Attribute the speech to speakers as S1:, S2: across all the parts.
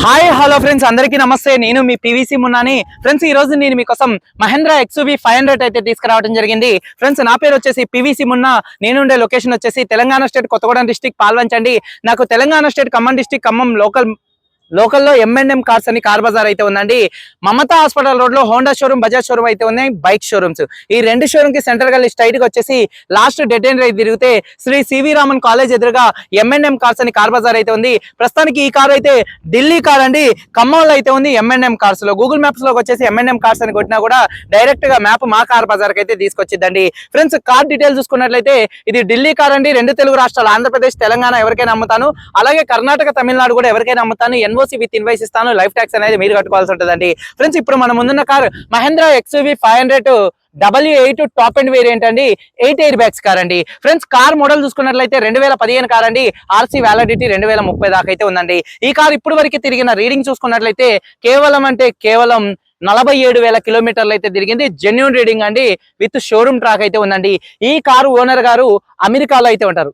S1: Hi hello friends అందరికీ నమస్తే. నేను మీ పివిసి మున్నాని. ఫ్రెండ్స్ ఈ రోజు నేను మీకోసం మహేంద్ర ఎక్స్యూవీ ఫైవ్ హండ్రెడ్ అయితే తీసుకురావడం జరిగింది. ఫ్రెండ్స్ నా పేరు వచ్చేసి పివిసి మున్నా. నేను ఉండే లొకేషన్ వచ్చేసి తెలంగాణ స్టేట్ కొత్తగూడెం డిస్టిక్ పాల్వంచండి. నాకు Telangana state Khammam district Khammam local లోకల్లో ఎంఎన్ఎం కార్స్ అని కార్ బజార్ అయితే ఉందండి. మమతా హాస్పిటల్ రోడ్లో హోండా షోరూమ్ బజాజ్ షోరూమ్ అయితే ఉన్నాయి బైక్ షోరూమ్స్. ఈ రెండు షోరూమ్కి సెంటర్గా స్ట్రైట్గా వచ్చేసి లాస్ట్ డెడ్ ఎండ్ రైట్ తిరిగితే శ్రీ సివి రామన్ కాలేజ్ ఎదురుగా ఎంఎన్ఎం కార్స్ అని కార్ బజార్ అయితే ఉంది. ప్రస్తుతానికి ఈ కార్ అయితే ఢిల్లీ కార్ అండి. ఖమ్మంలో అయితే ఉంది ఎంఎన్ఎం కార్స్లో గూగుల్ మ్యాప్స్లోకి వచ్చేసి ఎంఎన్ఎం కార్స్ అని కొట్టినా కూడా డైరెక్ట్గా మ్యాప్ మా కార్ బజార్ అయితే తీసుకొచ్చిద్దండి. ఫ్రెండ్స్ కార్ డీటెయిల్స్ చూసుకున్నట్లయితే ఇది ఢిల్లీ కార్ అండి. రెండు తెలుగు రాష్ట్రాలు ఆంధ్రప్రదేశ్ తెలంగాణ ఎవరికైనా అమ్ముతాను. అలాగే కర్ణాటక తమిళనాడు కూడా ఎవరికైనా అమ్ముతాను. ఎన్ఓసి విత్ ఇన్వైస్ ఇస్తాను. లైఫ్ ట్యాక్స్ అనేది మీరు కట్టుకోవాల్సి ఉంటుందండి. ఫ్రెండ్స్ ఇప్పుడు మన ముందున్న car Mahindra XV five hundred W eight top end variant అండి ఎయిట్ ఎయిర్ బ్యాగ్స్ కార్ అండి ఫ్రెండ్స్ కార్ మోడల్ చూసుకున్నట్లయితే రెండు వేల పదిహేను కార్ అండి ఆర్సీ వ్యాలిడిటీ రెండు వేల ముప్పై దాకా అయితే ఉందండి. ఈ కార్ ఇప్పుడు వరకు తిరిగిన రీడింగ్ చూసుకున్నట్లయితే కేవలం అంటే కేవలం నలభై ఏడు వేల కిలోమీటర్లు అయితే తిరిగింది. జెన్యున్ రీడింగ్ అండి. విత్ షోరూమ్ ట్రాక్ అయితే ఉందండి. ఈ కారు ఓనర్ గారు అమెరికాలో అయితే ఉంటారు.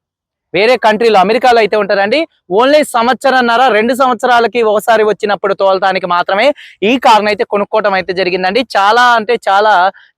S1: వేరే కంట్రీలో అమెరికాలో అయితే ఉంటారండి. ఓన్లీ సంవత్సరంన్నర రెండు సంవత్సరాలకి ఒకసారి వచ్చినప్పుడు తోలటానికి మాత్రమే ఈ కార్ని అయితే కొనుక్కోవటం అయితే జరిగిందండి. చాలా అంటే చాలా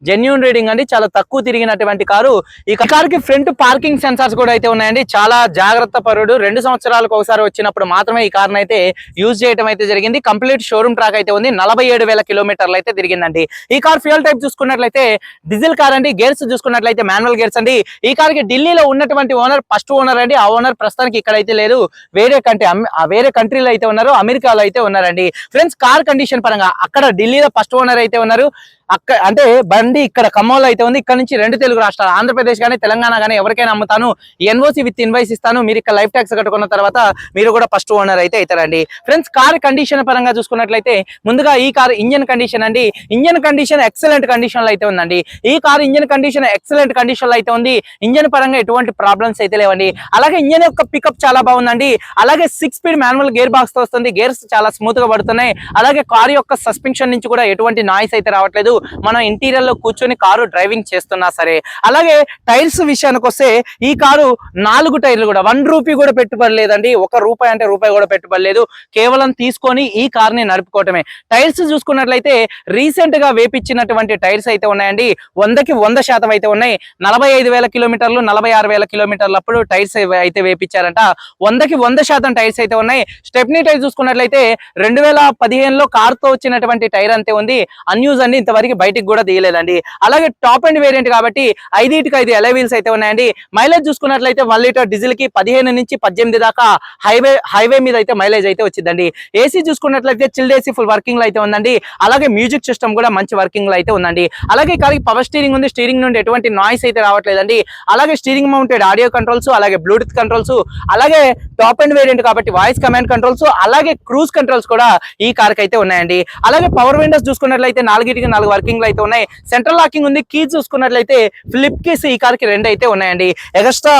S1: జెన్యున్ రీడింగ్ అండి. చాలా తక్కువ తిరిగినటువంటి కారు. ఈ కార్కి ఫ్రంట్ పార్కింగ్ సెన్సార్స్ కూడా అయితే ఉన్నాయండి. చాలా జాగ్రత్త పరుడు. రెండు సంవత్సరాలకు ఒకసారి వచ్చినప్పుడు మాత్రమే ఈ కార్ని అయితే యూజ్ చేయడం అయితే జరిగింది. కంప్లీట్ షోరూమ్ ట్రాక్ అయితే ఉంది. నలభై ఏడు వేల కిలోమీటర్లు అయితే తిరిగిందండి. ఈ కార్ ఫ్యూల్ టైప్ చూసుకున్నట్లయితే డీజిల్ కార్ అండి. గేర్స్ చూసుకున్నట్లయితే మాన్యువల్ గేర్స్ అండి. ఈ కార్కి ఢిల్లీలో ఉన్నటువంటి ఓనర్ ఫస్ట్ ఓనర్ ఉన్నారండి ఆ ఓనర్ ప్రస్తుతానికి ఇక్కడైతే లేదు. వేరే కంట్రీ వేరే కంట్రీలో అయితే ఉన్నారు అమెరికాలో అయితే ఉన్నారండి. ఫ్రెండ్స్ కార్ కండిషన్ పరంగా అక్కడ ఢిల్లీలో ఫస్ట్ ఓనర్ అయితే ఉన్నారు. అక్కడ అంటే బండి ఇక్కడ ఖమ్మంలో అయితే ఉంది. ఇక్కడ నుంచి రెండు తెలుగు రాష్ట్రాలు ఆంధ్రప్రదేశ్ కానీ తెలంగాణ కానీ ఎవరికైనా అమ్ముతాను. ఎన్ఓసి విత్ ఇన్వైస్ ఇస్తాను. మీరు ఇక్కడ లైఫ్ ట్యాక్స్ కట్టుకున్న తర్వాత మీరు కూడా ఫస్ట్ ఓనర్ అయితే అవుతారండి. ఫ్రెండ్స్ కార్ కండిషన్ పరంగా చూసుకున్నట్లయితే ముందుగా ఈ కార్ ఇంజన్ కండిషన్ అండి. ఇంజన్ కండిషన్ ఎక్సలెంట్ కండిషన్లో అయితే ఉందండి. ఈ కార్ ఇంజన్ కండిషన్ ఎక్సలెంట్ కండిషన్లో అయితే ఉంది. ఇంజన్ పరంగా ఎటువంటి ప్రాబ్లమ్స్ అయితే లేవండి. అలాగే ఇంజన్ యొక్క పికప్ చాలా బాగుందండి. అలాగే సిక్స్ స్పీడ్ మాన్యువల్ గేర్ బాక్స్తో వస్తుంది. గేర్స్ చాలా స్మూత్గా పడుతున్నాయి. అలాగే కార్ యొక్క సస్పెన్షన్ నుంచి కూడా ఎటువంటి నాయిస్ అయితే రావట్లేదు. మనం ఇంటీరియర్లో కూర్చొని కారు డ్రైవింగ్ చేస్తున్నా సరే అలాగే టైర్స్ విషయానికి వస్తే ఈ కారు నాలుగు టైర్లు కూడా వన్ రూపీ కూడా పెట్టుబడి లేదండి ఒక రూపాయి అంటే రూపాయి కూడా పెట్టుబడి లేదు కేవలం తీసుకొని ఈ కార్ని నడుపుకోవటమే. టైర్స్ చూసుకున్నట్లయితే రీసెంట్గా వేపించినటువంటి టైర్స్ అయితే ఉన్నాయండి వందకి వంద శాతం అయితే ఉన్నాయి. నలభై ఐదు వేల కిలోమీటర్లు నలభై ఆరు వేల కిలోమీటర్లు అప్పుడు టైర్స్ అయితే వేపించారంట వందకి వంద శాతం టైర్స్ అయితే ఉన్నాయి. స్టెప్నీ టైర్ చూసుకున్నట్లయితే రెండు వేల పదిహేనులో కార్తో వచ్చినటువంటి టైర్ అంతే ఉంది. అన్యూజ్ అండి ఇంతవరకు బయటికి కూడా తీయలేదండి. అలాగే టాప్ అండ్ వేరియంట్ కాబట్టి ఐదుటికి ఐదు ఎలై వీల్స్ అయితే ఉన్నాయండి. మైలేజ్ చూసుకున్నట్లయితే వన్ లీటర్ డీజిల్కి పదిహేను నుంచి పద్దెనిమిది దాకా హైవే హైవే మీద అయితే మైలేజ్ అయితే వచ్చిందండి. ఏసీ చూసుకున్నట్లయితే చిల్డ్ ఏసీ ఫుల్ వర్కింగ్లో అయితే ఉందండి. అలాగే మ్యూజిక్ సిస్టమ్ కూడా మంచి వర్కింగ్లో అయితే ఉందండి. అలాగే కారికి పవర్ స్టీరింగ్ ఉంది. స్టీరింగ్ నుండి ఎటువంటి నాయిస్ అయితే రావట్లేదండి. అలాగే స్టీరింగ్ మౌంటెడ్ ఆడియో కంట్రోల్స్ అలాగే బ్లూటూత్ కంట్రోల్స్ అలాగే టాప్ అండ్ వేరియంట్ కాబట్టి వాయిస్ కమాండ్ కంట్రోల్స్ అలాగే క్రూజ్ కంట్రోల్స్ కూడా ఈ కార్ అయితే ఉన్నాయండి. అలాగే పవర్ విండోస్ చూసుకున్నట్లయితే నాలుగిటికి నాలుగు వర్కింగ్లో అయితే ఉన్నాయి. సెంట్రల్ లాకింగ్ ఉంది. కీ చూసుకున్నట్లయితే ఫ్లిప్ కీస్ ఈ కార్కి రెండు అయితే ఉన్నాయండి. ఎక్స్ట్రా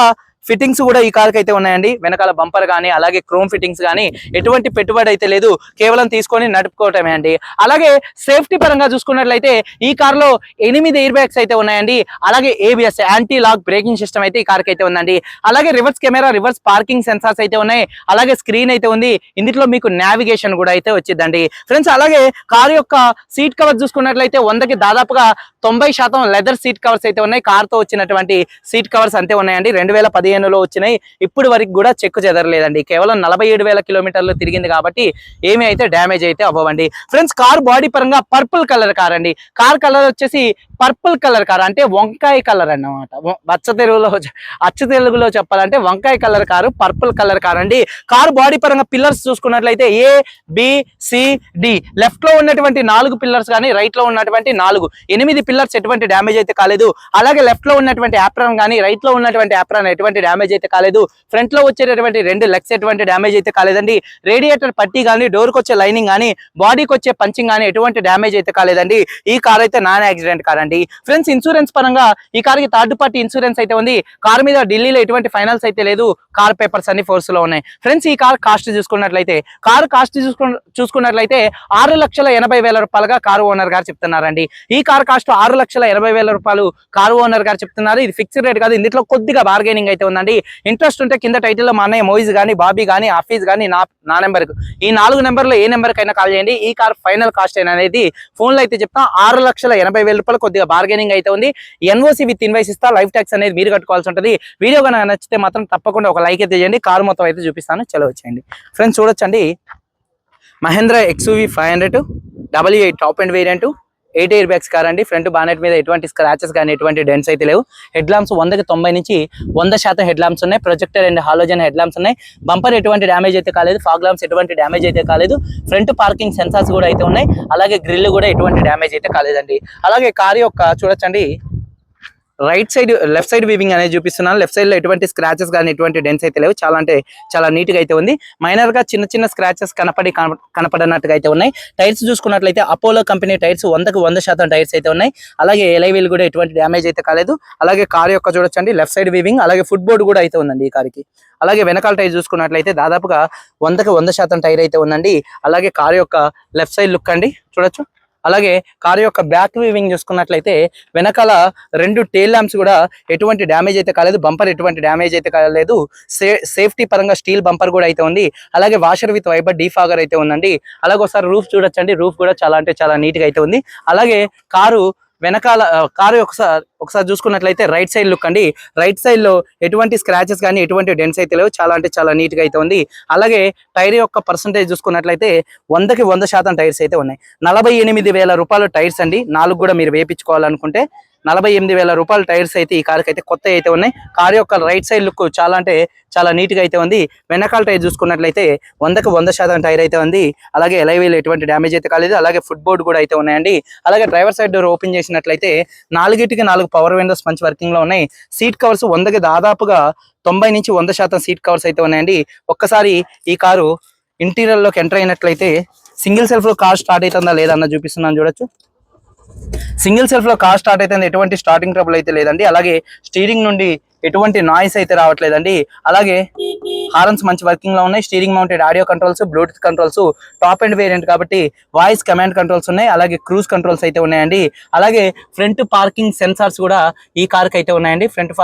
S1: ఫిట్టింగ్స్ కూడా ఈ కార్ అయితే ఉన్నాయండి. వెనకాల బంపర్ కానీ అలాగే క్రోమ్ ఫిట్టింగ్స్ కానీ ఎటువంటి పెట్టుబడి అయితే లేదు. కేవలం తీసుకొని నడుపుకోవటమే అండి. అలాగే సేఫ్టీ పరంగా చూసుకున్నట్లయితే ఈ కార్లో ఎనిమిది ఎయిర్ బ్యాగ్స్ అయితే ఉన్నాయండి. అలాగే ABS anti lock braking system అయితే ఈ కార్ అయితే ఉందండి. అలాగే reverse camera reverse parking sensors అయితే ఉన్నాయి. అలాగే స్క్రీన్ అయితే ఉంది. ఇందులో మీకు నావిగేషన్ కూడా అయితే వచ్చిందండి. ఫ్రెండ్స్ అలాగే కార్ యొక్క సీట్ కవర్ చూసుకున్నట్లయితే వందకి దాదాపుగా తొంభై శాతం లెదర్ సీట్ కవర్స్ అయితే ఉన్నాయి. కార్తో వచ్చినటువంటి సీట్ కవర్స్ అంతే ఉన్నాయండి. రెండు వేల పదిహేనులో వచ్చినాయి. ఇప్పుడు వరకు కూడా చెక్కు చెదరలేదండి. కేవలం నలభై ఏడు వేల కిలోమీటర్లు తిరిగింది కాబట్టి ఏమీ అయితే డ్యామేజ్ అయితే అవ్వవండి. ఫ్రెండ్స్ కార్ బాడీ పరంగా పర్పుల్ కలర్ కార్ అండి. కార్ కలర్ వచ్చేసి పర్పుల్ కలర్ కార్ అంటే వంకాయ కలర్ అన్నమాట. అచ్చ తెలుగులో అచ్చ తెలుగులో చెప్పాలంటే వంకాయ colour car purple colour car అండి. కార్ బాడీ పరంగా పిల్లర్స్ చూసుకున్నట్లయితే ఏ బి సి డి లెఫ్ట్లో ఉన్నటువంటి నాలుగు పిల్లర్స్ కానీ రైట్లో ఉన్నటువంటి నాలుగు. ఎనిమిది పిల్లర్స్ ఎటువంటి డ్యామేజ్ అయితే కాలేదు. అలాగే లెఫ్ట్లో ఉన్నటువంటి యాప్రాన్ కానీ రైట్లో ఉన్నటువంటి యాప్రాన్ ఎటువంటి డ్యామేజ్ అయితే కాలేదు. ఫ్రంట్లో వచ్చేటటువంటి రెండు లెగ్స్ ఎటువంటి డ్యామేజ్ అయితే కాలేదండి. రేడియేటర్ పట్టి కానీ డోర్కి వచ్చే లైనింగ్ కానీ బాడీకి వచ్చే పంచింగ్ కానీ ఎటువంటి డ్యామేజ్ అయితే కాలేదండి. ఈ కార్ అయితే నాన్ యాక్సిడెంట్ కార్ అండి. ఫ్రెండ్స్ ఇన్సూరెన్స్ పరంగా ఈ కార్కి థర్డ్ పార్టీ ఇన్సూరెన్స్ అయితే ఉంది. కార్ మీద ఢిల్లీలో ఎటువంటి ఫైనాన్స్ అయితే లేదు. కార్ పేపర్స్ అన్ని ఫోర్స్లో ఉన్నాయి. ఫ్రెండ్స్ ఈ కార్ కాస్ట్ చూసుకున్నట్లయితే కార్ కాస్ట్ చూసుకున్నట్లయితే ఆరు లక్షల ఎనభై వేల రూపాయలుగా కారు ఓనర్ గారు చెప్తున్నారండి. ఈ కార్ కాస్ట్ ఆరు లక్షల ఎనభై వేల రూపాయలు కారు ఓనర్ గారు చెప్తున్నారు. ఇది ఫిక్స్డ్ రేట్ కాదు. ఇందులో కొద్దిగా బార్గెనింగ్ అయితే ఉందండి. ఇంట్రెస్ట్ ఉంటే కింద టైటిల్లో మా అన్నయ్య మోయిజ్ కానీ బాబీ కానీ ఆఫీస్ కానీ నా నా నెంబర్ ఈ నాలుగు నెంబర్లో ఏ నెంబర్కైనా కాల్ చేయండి. ఈ కార్ ఫైనల్ కాస్ట్ అనేది ఫోన్లో అయితే చెప్తా ఆరు లక్షల ఎనభై వేల రూపాయలు కొద్దిగా బార్గెనింగ్ అయితే ఉంది. ఎన్ఓసి విత్ ఇన్వైస్ ఇస్తా లైఫ్ ట్యాక్స్ అనేది మీరు కట్టుకోవాల్సి ఉంటుంది. వీడియో కనుక నచ్చితే మాత్రం తప్పకుండా ఒక లైక్ అయితే చేయండి. కార్ మొత్తం అయితే చూపిస్తాను. చలో వచ్చేయండి. ఫ్రెండ్స్ చూడొచ్చండి. Mahindra XUV five hundred double eight top end variant. Eight air bags car అండి ఫ్రంట్ బానెట్ మీద ఎటువంటి స్క్రాచెస్ కానీ ఎటువంటి డెన్స్ అయితే లేవు. హెడ్ లాంప్స్ వందకి తొంభై నుంచి వంద శాతం హెడ్ లాంప్స్ ఉన్నాయి. Projector and halogen head lamps ఉన్నాయి. బంపర్ ఎటువంటి డ్యామేజ్ అయితే కాలేదు. ఫాగ్ లాంప్స్ ఎటువంటి డ్యామేజ్ అయితే కాలేదు. ఫ్రంట్ పార్కింగ్ సెన్సార్స్ కూడా అయితే ఉన్నాయి. అలాగే గ్రిల్ కూడా ఎటువంటి డ్యామేజ్ అయితే కాలేదండి. అలాగే కార్ యొక్క చూడొచ్చండి. Right side left side viewing అనేది చూపిస్తున్నాను. లెఫ్ట్ సైడ్లో ఎటువంటి స్క్రాచెస్ కానీ ఎటువంటి డెన్స్ అయితే లేవు. చాలా అంటే చాలా నీట్గా అయితే ఉంది. మైనర్గా చిన్న చిన్న స్క్రాచెస్ కనపడి కన- కనపడనట్టుగా అయితే ఉన్నాయి. టైర్స్ చూసుకున్నట్లయితే అపోలో కంపెనీ టైర్స్ వందకు వంద శాతం టైర్స్ అయితే ఉన్నాయి. అలాగే ఎలై వీల్ కూడా ఎటువంటి డ్యామేజ్ అయితే కాలేదు. అలాగే కార్ యొక్క చూడొచ్చండి. లెఫ్ట్ సైడ్ వీవింగ్ అలాగే ఫుట్ బోర్డు కూడా అయితే ఉందండి ఈ కార్కి అలాగే వెనకాల టైర్ చూసుకున్నట్లయితే దాదాపుగా వందకు వంద శాతం టైర్ అయితే ఉందండి. అలాగే కార్ యొక్క లెఫ్ట్ సైడ్ లుక్ అండి. చూడొచ్చు. అలాగే కారు యొక్క బ్యాక్ వీవింగ్ చూసుకున్నట్లయితే వెనకాల రెండు టేల్ ల్యాంప్స్ కూడా ఎటువంటి డ్యామేజ్ అయితే కాలేదు బంపర్ ఎటువంటి డ్యామేజ్ అయితే కాలేదు. సే సేఫ్టీ పరంగా స్టీల్ బంపర్ కూడా అయితే ఉంది. అలాగే వాషర్ విత్ వైబర్ డీఫాగర్ అయితే ఉందండి. అలాగే ఒకసారి రూఫ్ చూడొచ్చండి. రూఫ్ కూడా చాలా అంటే చాలా నీట్గా అయితే ఉంది. అలాగే కారు వెనకాల కారు ఒకసారి ఒకసారి చూసుకున్నట్లయితే రైట్ సైడ్ లుక్ అండి. రైట్ సైడ్లో ఎటువంటి స్క్రాచెస్ కానీ ఎటువంటి డెన్స్ అయితే లేవు. చాలా అంటే చాలా నీట్గా అయితే ఉంది. అలాగే టైర్ యొక్క పర్సంటేజ్ చూసుకున్నట్లయితే వందకి వంద శాతం టైర్స్ అయితే ఉన్నాయి. నలభై ఎనిమిది వేల రూపాయల టైర్స్ అండి. నాలుగు కూడా మీరు వేయించుకోవాలనుకుంటే నలభై ఎనిమిది వేల రూపాయల టైర్స్ అయితే ఈ కార్కి అయితే కొత్త అయితే ఉన్నాయి. కార్ యొక్క రైట్ సైడ్ లుక్ చాలా అంటే చాలా నీట్గా అయితే ఉంది. వెనకాల టైర్ చూసుకున్నట్లయితే వందకు వంద శాతం టైర్ అయితే ఉంది. అలాగే ఎలైవీలు ఎటువంటి డ్యామేజ్ అయితే కాలేదు. అలాగే ఫుట్ బోర్డు కూడా అయితే ఉన్నాయండి. అలాగే డ్రైవర్ సైడ్ డోర్ ఓపెన్ చేసినట్లయితే నాలుగిటికి నాలుగు పవర్ విండోస్ మంచి వర్కింగ్లో ఉన్నాయి. సీట్ కవర్స్ వందకి దాదాపుగా తొంభై నుంచి వంద శాతం సీట్ కవర్స్ అయితే ఉన్నాయండి. ఒక్కసారి ఈ కారు ఇంటీరియర్లోకి ఎంటర్ అయినట్లయితే సింగిల్ సెల్ఫ్లో కార్ స్టార్ట్ అవుతుందా లేదా అన్న చూపిస్తున్నాను చూడొచ్చు. సింగిల్ సెల్ఫ్లో కార్ స్టార్ట్ అయితే ఎటువంటి స్టార్టింగ్ ట్రబుల్ అయితే లేదండి. అలాగే స్టీరింగ్ నుండి ఎటువంటి నాయిస్ అయితే రావట్లేదండి. అలాగే హారన్స్ మంచి వర్కింగ్లో ఉన్నాయి. Steering mounted audio controls bluetooth controls top end variant కాబట్టి వాయిస్ కమాండ్ కంట్రోల్స్ ఉన్నాయి. అలాగే క్రూజ్ కంట్రోల్స్ అయితే ఉన్నాయండి. అలాగే ఫ్రంట్ పార్కింగ్ సెన్సార్స్ కూడా ఈ కార్కి అయితే ఉన్నాయండి. ఫ్రంట్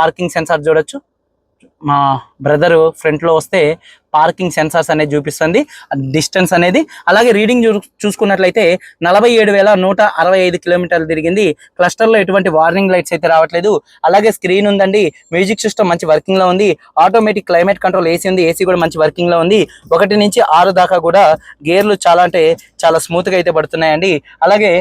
S1: పార్కింగ్ సెన్సార్ చూడొచ్చు. మా బ్రదర్ ఫ్రంట్లో వస్తే పార్కింగ్ సెన్సార్స్ అనేది చూపిస్తుంది. డిస్టెన్స్ అనేది అలాగే రీడింగ్ చూసుకున్నట్లయితే నలభై ఏడు వేల నూట అరవై ఐదు కిలోమీటర్లు తిరిగింది. క్లస్టర్లో ఎటువంటి వార్నింగ్ లైట్స్ అయితే రావట్లేదు. అలాగే స్క్రీన్ ఉందండి. మ్యూజిక్ సిస్టమ్ మంచి వర్కింగ్లో ఉంది. ఆటోమేటిక్ క్లైమేట్ కంట్రోల్ ఏసీ ఉంది. ఏసీ కూడా మంచి వర్కింగ్లో ఉంది. ఒకటి నుంచి ఆరు దాకా కూడా గేర్లు చాలా అంటే చాలా స్మూత్గా అయితే పడుతున్నాయండి. అలాగే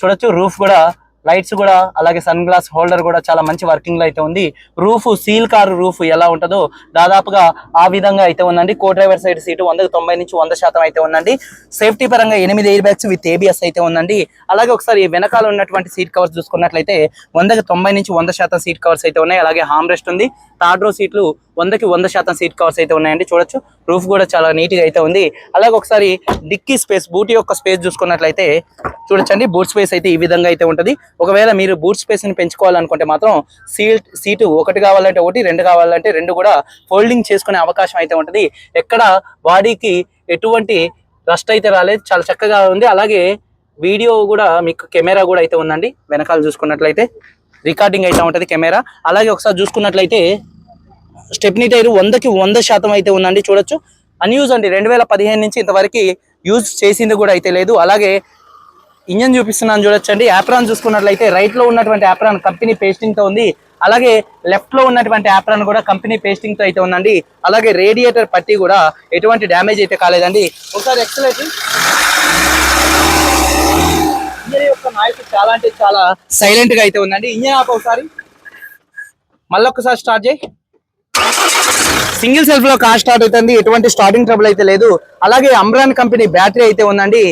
S1: చూడొచ్చు రూఫ్ కూడా లైట్స్ కూడా అలాగే సన్ గ్లాస్ హోల్డర్ కూడా చాలా మంచి వర్కింగ్లో అయితే ఉంది. రూఫ్ సీల్ కారు రూఫ్ ఎలా ఉంటుందో దాదాపుగా ఆ విధంగా అయితే ఉందండి. కో డ్రైవర్ సైడ్ సీటు వందకు తొంభై నుంచి వంద శాతం అయితే ఉందండి. సేఫ్టీ పరంగా ఎనిమిది ఎయిర్ బ్యాగ్స్ విత్ ఏబిఎస్ అయితే ఉందండి. అలాగే ఒకసారి వెనకాల ఉన్నటువంటి సీట్ కవర్స్ చూసుకున్నట్లయితే వందకి తొంభై నుంచి వంద శాతం సీట్ కవర్స్ అయితే ఉన్నాయి. అలాగే హామ్ రెస్ట్ ఉంది. థర్డ్ రో సీట్లు వందకి వంద శాతం సీట్ కవర్స్ అయితే ఉన్నాయండి. చూడొచ్చు. రూఫ్ కూడా చాలా నీట్గా అయితే ఉంది. అలాగే ఒకసారి డిక్కీ స్పేస్ బూటీ యొక్క స్పేస్ చూసుకున్నట్లయితే చూడొచ్చండి. బూట్ స్పేస్ అయితే ఈ విధంగా అయితే ఉంటుంది. ఒకవేళ మీరు బూట్ స్పేస్ని పెంచుకోవాలనుకుంటే మాత్రం సీట్ సీటు ఒకటి కావాలంటే ఒకటి రెండు కావాలంటే రెండు కూడా ఫోల్డింగ్ చేసుకునే అవకాశం అయితే ఉంటుంది. ఎక్కడ బాడీకి ఎటువంటి రస్ట్ అయితే రాలేదు. చాలా చక్కగా ఉంది. అలాగే వీడియో కూడా మీకు కెమెరా కూడా అయితే ఉందండి. వెనకాల చూసుకున్నట్లయితే రికార్డింగ్ అయితే ఉంటుంది కెమెరా. అలాగే ఒకసారి చూసుకున్నట్లయితే స్టెప్నీ టైర్ వందకి వంద శాతం అయితే ఉందండి. చూడొచ్చు. అన్యూజ్ అండి. రెండు వేల పదిహేను నుంచి ఇంతవరకు యూజ్ చేసింది కూడా అయితే లేదు. అలాగే ఇంజన్ చూపిస్తున్నాను చూడొచ్చండి. యాప్రాన్ చూసుకున్నట్లయితే రైట్లో ఉన్నటువంటి యాప్రాన్ కంపెనీ పేస్టింగ్తో ఉంది. అలాగే లెఫ్ట్లో ఉన్నటువంటి యాప్రాన్ కూడా కంపెనీ పేస్టింగ్తో అయితే ఉందండి. అలాగే రేడియేటర్ పట్టి కూడా ఎటువంటి డ్యామేజ్ అయితే కాలేదండి. ఒకసారి ఎక్సలేటర్ ఇంజన్ యొక్క నాయిస్ చాలా అంటే చాలా సైలెంట్గా అయితే ఉందండి. ఇంజన్ ఆప ఒకసారి. మళ్ళీ స్టార్ట్ చేయి. సింగిల్ సెల్ఫ్లో కార్ స్టార్ట్ అవుతుంది. ఎటువంటి స్టార్టింగ్ ట్రబుల్ అయితే లేదు. అలాగే అమ్రాన్ కంపెనీ బ్యాటరీ అయితే ఉందండి.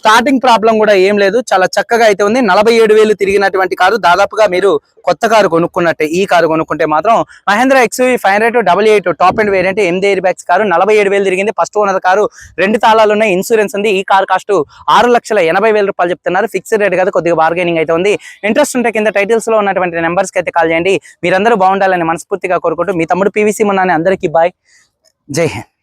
S1: స్టార్టింగ్ ప్రాబ్లం కూడా ఏం లేదు. చాలా చక్కగా అయితే ఉంది. నలభై ఏడు వేలు తిరిగినటువంటి కారు దాదాపుగా మీరు కొత్త కారు కొనుక్కున్నట్టే ఈ కారు కొనుక్కుంటే మాత్రం Mahindra XUV five hundred double eight top end variant ఎనిమిది ఎయిర్ బ్యాగ్స్ కారు నలభై ఏడు వేలు తిరిగింది. ఫస్ట్ ఓనర్ కారు రెండు తాళాలు ఉన్నాయి ఇన్సూరెన్స్ ఉంది. ఈ కారు కాస్ట్ ఆరు లక్షల ఎనభై వేల రూపాయలు చెప్తున్నారు. ఫిక్స్డ్ రేట్ కదా కొద్దిగా బార్గెనింగ్ అయితే ఉంది. ఇంట్రెస్ట్ ఉంటే కింద టైటిల్స్లో ఉన్నటువంటి నెంబర్స్కి అయితే కాల్ చేయండి. మీరందరూ బాగుండాలని మనస్ఫూర్తిగా కోరుకుంటూ మీ తమ్ముడు పీవీసీ మొన్న అందరికీ బాయ్. జై హింద్.